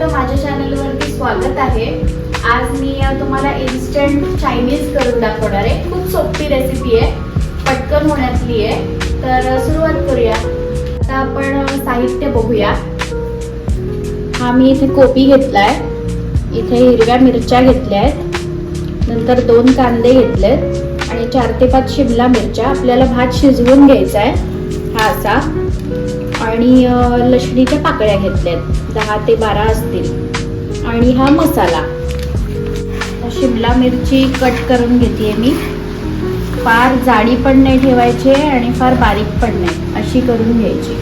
सर्वांचं माझ्या चॅनलवरती स्वागत आहे. आज मी तुम्हाला इन्स्टंट चायनीज करून दाखवणार आहे. खूप सोपी रेसिपी आहे. पटकन होण्यातली आहे. तर सुरुवात करूया. आता आपण साहित्य बघूया. हा मी इथे कोबी आहे इथे हिरव्या मिरच्या घेतल्या आहेत. नंतर दोन कांदे घेतलेत. आणि चार ते पाच शिमला मिरच्या. आपल्याला भात शिजवून घ्यायचा आहे. हा असा. आणि लसणीच्या पाकळ्या घेतल्यात. दहा ते बारा असतील. आणि हा मसाला. शिमला मिरची कट करून घेते मी. फार जाडी पण नाही ठेवायची आणि फार बारीक पण नाही. अशी करून घ्यायची.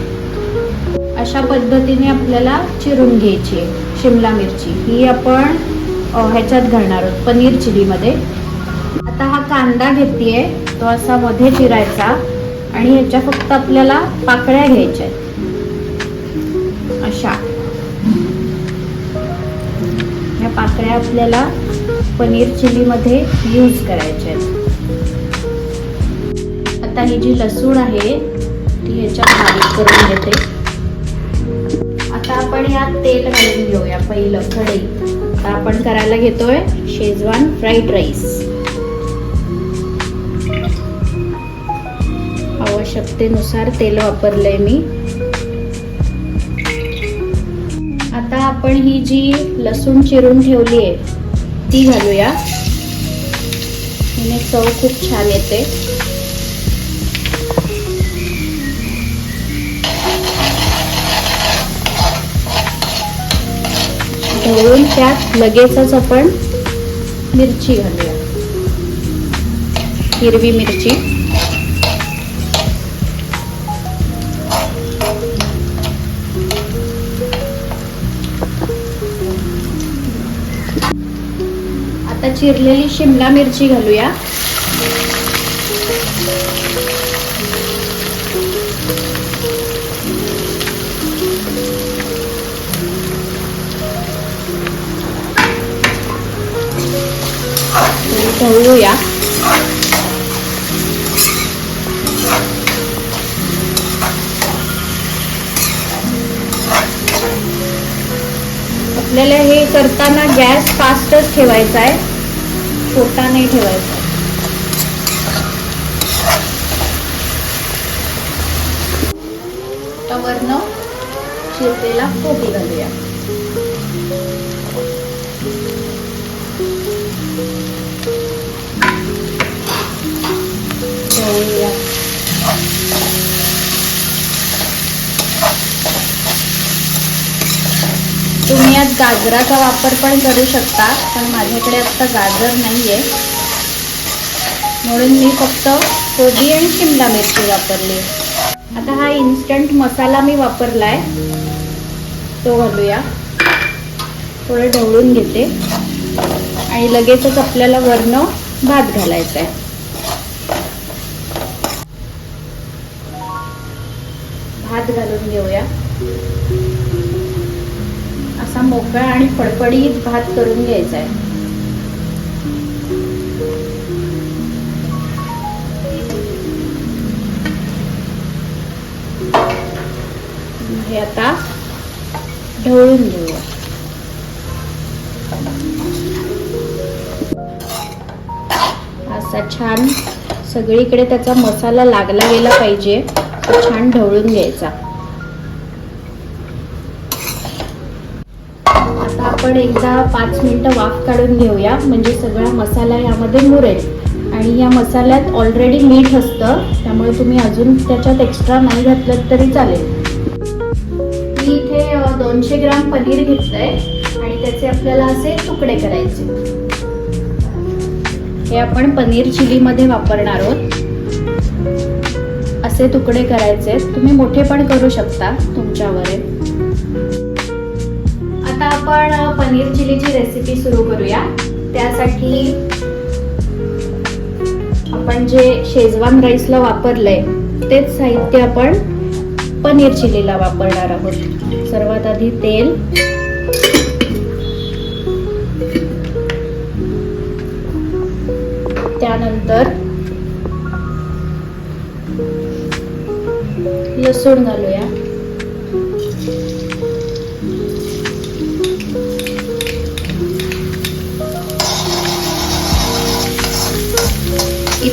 अशा पद्धतीने आपल्याला चिरून घ्यायची शिमला मिरची. ही आपण ह्याच्यात घालणार आहोत पनीर चिलीमध्ये. आता हा कांदा घेते तो असा मध्ये चिरायचा. आणि ह्याच्या फक्त आपल्याला पाकळ्या घ्यायच्या आहेत. अशा. ह्या पाकळ्या आपल्याला पनीर चिलीमध्ये यूज करायच्या आहेत. आता ही जी लसूण आहे ती ह्याच्यात बारीक करून घेते. आता आपण यात तेल घालून घेऊया पहिलं कढईत आता आपण करायला घेतोय शेजवान फ्राईड राईस आवश्यकतेनुसार तेल वापरलंय मी. आपण ही जी लसूण चिरून ठेवली आहे ती घालूया. हिने चव खूप छान येते. ढवळून त्यात लगेचच आपण मिरची घालूया. हिरवी मिरची. आता चिरलेली शिमला मिरची घालूया. ढवळूया आपल्याला हे करताना गॅस फास्टच ठेवायचा आहे. छोटा नाही ठेवायचा. वरनं चिरलेला कोबी घालूया. तुम्ही यात गाजराचा वापर पण करू शकता पण माझ्याकडे आता गाजर नाही आहे म्हणून मी फक्त कोबी आणि शिमला मिरची वापरली. आता हा इन्स्टंट मसाला मी वापरलाय. तो घालूया. थोडं ढवळून घेते. आणि लगेचच आपल्याला वरनं भात घालायचा आहे भात घालून घेऊया. असा मोकळा आणि फडफडीत भात करून घ्यायचा आहे हे आता ढवळून घेऊया. असा छान सगळीकडे त्याचा मसाला लागला गेला पाहिजे. तो छान ढवळून घ्यायचा. आपण एकदा पाच मिनटं वाफ काढून घेऊया. म्हणजे सगळा मसाला यामध्ये मुरेल. आणि या मसाल्यात ऑलरेडी मीठ असतं. त्यामुळे तुम्ही अजून त्याच्यात एक्स्ट्रा नाही घातलं तरी चालेल. मी इथे दोनशे ग्राम पनीर घेतलंय. आणि त्याचे आपल्याला असे तुकडे करायचे. हे आपण पनीर चिलीमध्ये वापरणार आहोत. असे तुकडे करायचे तुम्ही मोठे पण करू शकता तुमच्यावर आहे आपण पनीर चिलीची रेसिपी सुरू करूया. त्यासाठी आपण जे शेजवान राईसला वापरलंय तेच साहित्य आपण पनीर चिलीला वापरणार आहोत. सर्वात आधी तेल. त्यानंतर लसूण घालूया.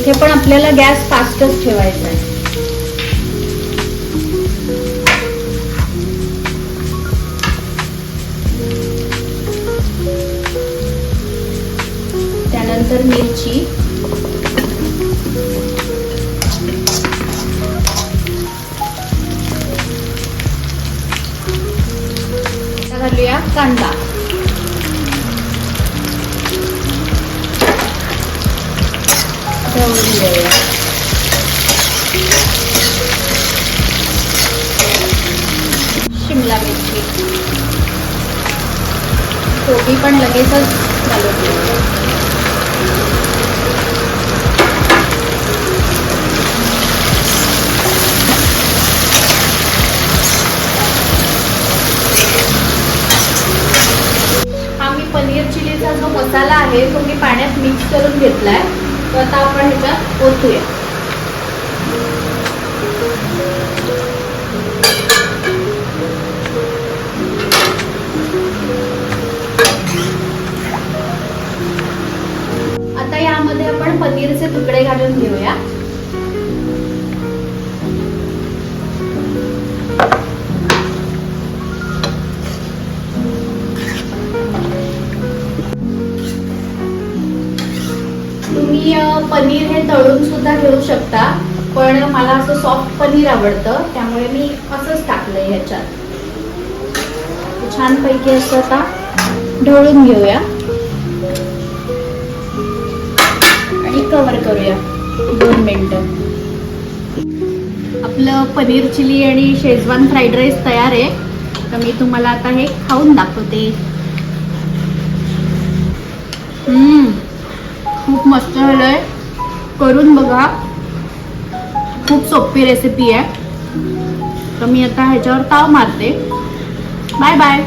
इथे पण आपल्याला गॅस फास्टच ठेवायचा आहे. त्यानंतर मिरची. घालूया कांदा. देऊया शिमला मिरची. कोबी पण लगेचच घालून देऊया हा मी पनीर चिलीचा जो मसाला आहे तो मी पाण्यात मिक्स करून घेतलाय. आता आपण ह्याच्यात ओतूया. आता यामध्ये आपण पनीरचे तुकडे घालून घेऊया. सुद्धा घेऊ शकता पण मला असं सॉफ्ट पनीर आवडतं त्यामुळे मी असंच टाकलंय ह्याच्यात. छानपैकी असं आता ढवळून घेऊया. आणि कव्हर करूया दोन मिनटं. आपलं पनीर चिली आणि शेजवान फ्राईड राईस तयार आहे. तर मी तुम्हाला आता हे खाऊन दाखवते. हम्म खूप मस्त झालंय. करून बघा. खूप सोपी रेसिपी आहे. तर मी आता ह्याच्यावर ताव मारते. Bye bye